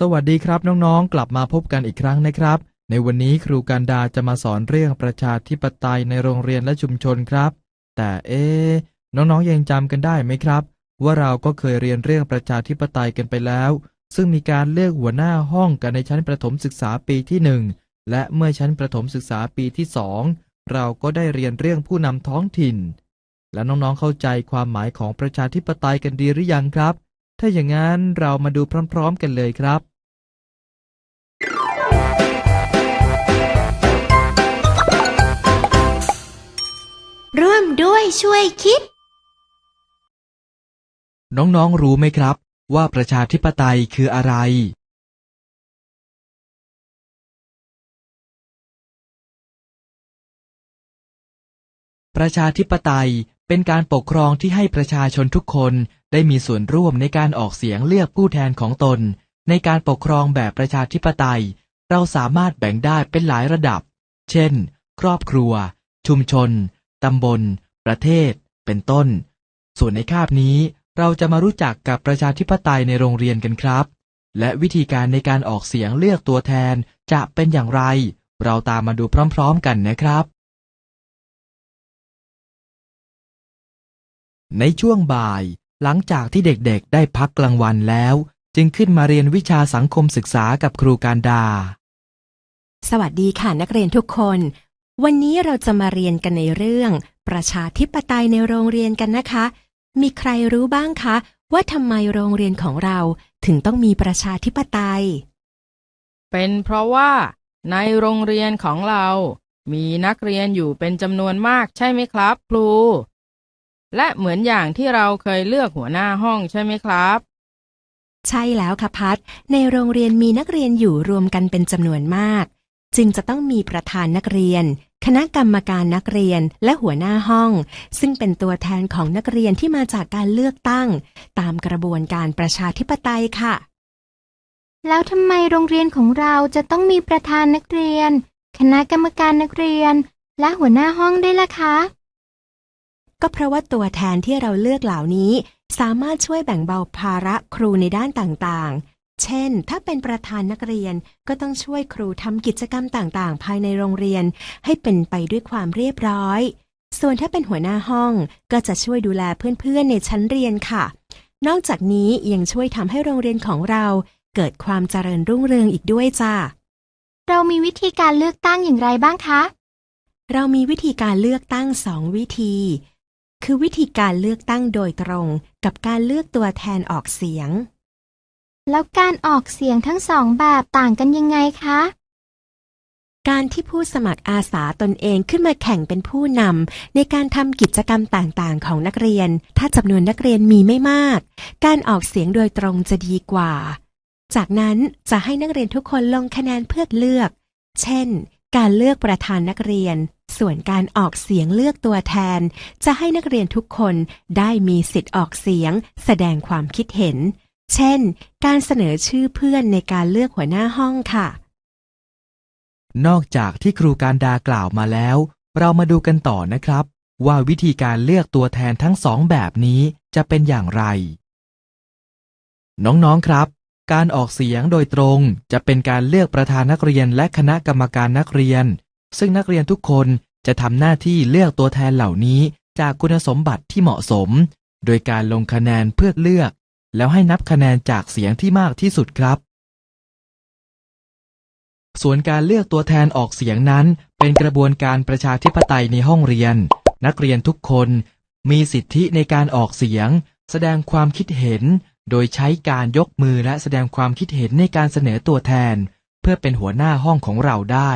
สวัสดีครับน้องๆ กลับมาพบกันอีกครั้งนะครับ ในวันนี้ครูการดาจะมาสอนเรื่องประชาธิปไตยในโรงเรียนและชุมชนครับ แต่เอ๊น้องๆยังจำกันได้ไหมครับ ว่าเราก็เคยเรียนเรื่องประชาธิปไตยกันไปแล้ว ซึ่งมีการเลือกหัวหน้าห้องกันในชั้นประถมศึกษาปีที่หนึ่งและเมื่อชั้นประถมศึกษาปีที่สองเราก็ได้เรียนเรื่องผู้นำท้องถิ่น และน้องๆเข้าใจความหมายของประชาธิปไตยกันดีหรือยังครับ ถ้าอย่างนั้นเรามาดูพร้อมๆกันเลยครับ ร่วมด้วยช่วยคิด น้องๆรู้ไหมครับ ว่าประชาธิปไตยคืออะไร ประชาธิปไตยเป็นการปกครองที่ให้ประชาชนทุกคน ได้มีส่วนร่วมในการออกเสียงเลือกผู้แทนของตน ในการปกครองแบบประชาธิปไตย เราสามารถแบ่งได้เป็นหลายระดับ เช่น ครอบครัว ชุมชน ตำบล ประเทศ เป็นต้น ส่วนในคาบนี้เราจะมารู้จักกับประชาธิปไตยในโรงเรียนกันครับ และวิธีการในการออกเสียงเลือกตัวแทนจะเป็นอย่างไร เราตามมาดูพร้อมๆกันนะครับ ในช่วงบ่าย หลังจากที่เด็กๆ ได้พักกลางวันแล้ว จึงขึ้นมาเรียนวิชาสังคมศึกษากับครูการดา สวัสดีค่ะนักเรียนทุกคน วันนี้เราจะมาเรียนกันในเรื่อง ประชาธิปไตยในโรงเรียนกันนะคะ มีใครรู้บ้างคะ ว่าทำไมโรงเรียนของเราถึงต้องมีประชาธิปไตย เป็นเพราะว่า ในโรงเรียนของเรา มีนักเรียนอยู่เป็นจำนวนมากใช่ไหมครับ ครู และเหมือนอย่างที่เราเคยเลือกหัวหน้าห้องใช่ไหมครับ ใช่แล้วค่ะพัดในโรงเรียนมีนักเรียนอยู่รวมกันเป็นจำนวนมาก จึงจะต้องมีประธานนักเรียน คณะกรรมการนักเรียนและหัวหน้าห้อง ซึ่งเป็นตัวแทนของนักเรียนที่มาจากการเลือกตั้ง ตามกระบวนการประชาธิปไตยค่ะ แล้วทำไมโรงเรียนของเราจะต้องมีประธานนักเรียน คณะกรรมการนักเรียน และหัวหน้าห้องด้วยล่ะคะ ก็เพราะว่าตัวแทนที่เราเลือกเหล่านี้ สามารถช่วยแบ่งเบาภาระครูในด้านต่างๆ เช่น ถ้าเป็นประธานนักเรียนก็ต้องช่วยครูทำกิจกรรมต่างๆ ภายในโรงเรียน ให้เป็นไปด้วยความเรียบร้อย ส่วนถ้าเป็นหัวหน้าห้องก็จะช่วยดูแลเพื่อนๆ ในชั้นเรียนค่ะ นอกจากนี้ยังช่วยทำให้โรงเรียนของเราเกิดความเจริญรุ่งเรืองอีกด้วยจ้าเรามีวิธีการเลือกตั้งอย่างไรบ้างคะ เรามีวิธีการเลือกตั้งสองวิธี คือวิธีการเลือกตั้งโดยตรงกับการเลือกตัวแทนออกเสียง แล้วการออกเสียงทั้งสองแบบต่างกันยังไงคะ การที่ผู้สมัครอาสาตนเองขึ้นมาแข่งเป็นผู้นำในการทำกิจกรรมต่างๆ ของนักเรียน ถ้าจำนวนนักเรียนมีไม่มาก การออกเสียงโดยตรงจะดีกว่า จากนั้นจะให้นักเรียนทุกคนลงคะแนนเพื่อเลือก เช่น การเลือกประธานนักเรียน ส่วนการออกเสียงเลือกตัวแทน จะให้นักเรียนทุกคนได้มีสิทธิ์ออกเสียง แสดงความคิดเห็น เช่น การเสนอชื่อเพื่อนในการเลือกหัวหน้าห้องค่ะ นอกจากที่ครูการดากล่าวมาแล้ว เรามาดูกันต่อนะครับ ว่าวิธีการเลือกตัวแทนทั้งสองแบบนี้จะเป็นอย่างไร น้องๆครับการออกเสียงโดยตรงจะเป็นการเลือกประธานนักเรียนและคณะกรรมการนักเรียน ซึ่งนักเรียนทุกคน จะทำหน้าที่เลือกตัวแทนเหล่านี้จากคุณสมบัติที่เหมาะสม โดยการลงคะแนนเพื่อเลือก แล้วให้นับคะแนนจากเสียงที่มากที่สุดครับ ส่วนการเลือกตัวแทนออกเสียงนั้น เป็นกระบวนการประชาธิปไตยในห้องเรียน นักเรียนทุกคนมีสิทธิในการออกเสียง แสดงความคิดเห็น โดยใช้การยกมือและแสดงความคิดเห็นในการเสนอตัวแทน เพื่อเป็นหัวหน้าห้องของเราได้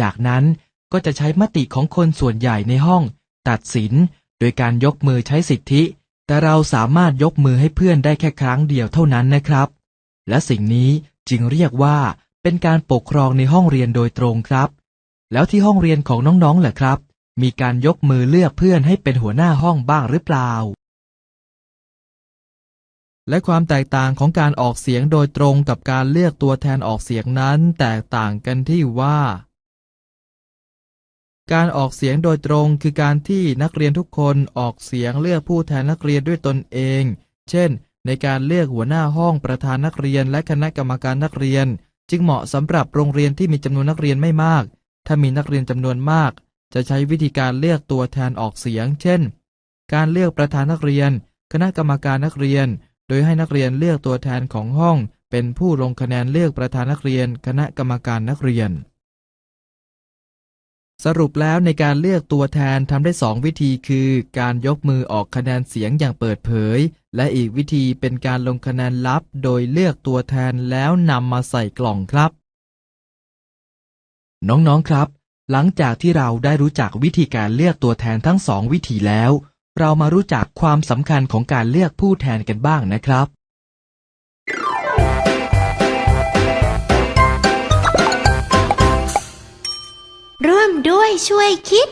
จากนั้น ก็จะใช้มติของคนส่วนใหญ่ในห้อง ตัดสิน โดยการยกมือใช้สิทธิ แต่เราสามารถยกมือให้เพื่อนได้แค่ครั้งเดียวเท่านั้นนะครับ และสิ่งนี้จึงเรียกว่าเป็นการปกครองในห้องเรียนโดยตรงครับ แล้วที่ห้องเรียนของน้องๆล่ะครับ มีการยกมือเลือกเพื่อนให้เป็นหัวหน้าห้องบ้างหรือเปล่า และความแตกต่างของการออกเสียงโดยตรงกับการเลือกตัวแทนออกเสียงนั้น แตกต่างกันที่ว่า การออกเสียงโดยตรงคือการที่นักเรียนทุกคนออกเสียงเลือกผู้แทนนักเรียนด้วยตนเอง เช่น ในการเลือกหัวหน้าห้องประธานนักเรียนและคณะกรรมการนักเรียน จึงเหมาะสำหรับโรงเรียนที่มีจำนวนนักเรียนไม่มาก ถ้ามีนักเรียนจำนวนมาก จะใช้วิธีการเลือกตัวแทนออกเสียง เช่น การเลือกประธานนักเรียน คณะกรรมการนักเรียน โดยให้นักเรียนเลือกตัวแทนของห้อง เป็นผู้ลงคะแนนเลือกประธานนักเรียน คณะกรรมการนักเรียน สรุปแล้วในการเลือกตัวแทนทำได้สองวิธีคือ การยกมือออกคะแนนเสียงอย่างเปิดเผย และอีกวิธีเป็นการลงคะแนนลับ โดยเลือกตัวแทนแล้วนำมาใส่กล่องครับ น้องๆครับ หลังจากที่เราได้รู้จักวิธีการเลือกตัวแทนทั้งสองวิธีแล้ว เรามารู้จักความสำคัญของการเลือกผู้แทนกันบ้างนะครับ ร่วมด้วยช่วยคิด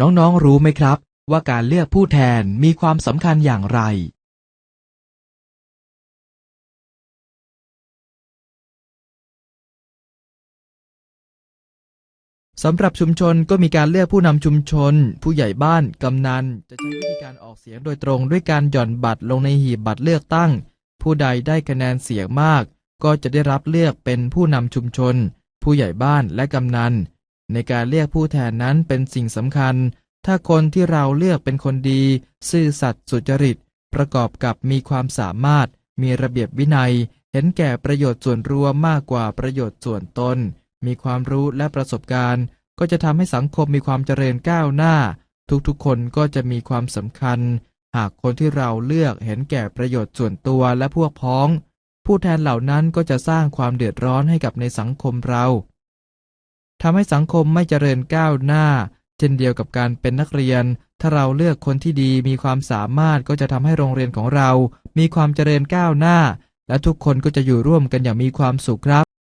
น้องๆรู้ไหมครับ ว่าการเลือกผู้แทนมีความสำคัญอย่างไร สำหรับชุมชนก็มีการเลือกผู้นำชุมชน ผู้ใหญ่บ้าน กำนัน จะใช้วิธีการออกเสียงโดยตรงด้วยการหย่อนบัตรลงในหีบบัตรเลือกตั้ง ผู้ใดได้คะแนนเสียงมาก ก็จะได้รับเลือกเป็นผู้นำชุมชน ผู้ใหญ่บ้านและกำนัน ในการเลือกผู้แทนนั้นเป็นสิ่งสำคัญ ถ้าคนที่เราเลือกเป็นคนดี ซื่อสัตย์สุจริต ประกอบกับมีความสามารถ มีระเบียบวินัย เห็นแก่ประโยชน์ส่วนรวมมากกว่าประโยชน์ส่วนตน มีความรู้และประสบการณ์ ก็จะทำให้สังคมมีความเจริญก้าวหน้า ทุกๆ คนก็จะมีความสำคัญ หากคนที่เราเลือกเห็นแก่ประโยชน์ส่วนตัวและพวกพ้อง ผู้แทนเหล่านั้นก็จะสร้างความเดือดร้อนให้กับในสังคมเราทำให้สังคมไม่เจริญก้าวหน้า เช่นเดียวกับการเป็นนักเรียน ถ้าเราเลือกคนที่ดีมีความสามารถก็จะทำให้โรงเรียนของเรา มีความเจริญก้าวหน้า และทุกคนก็จะอยู่ร่วมกันอย่างมีความสุขครับ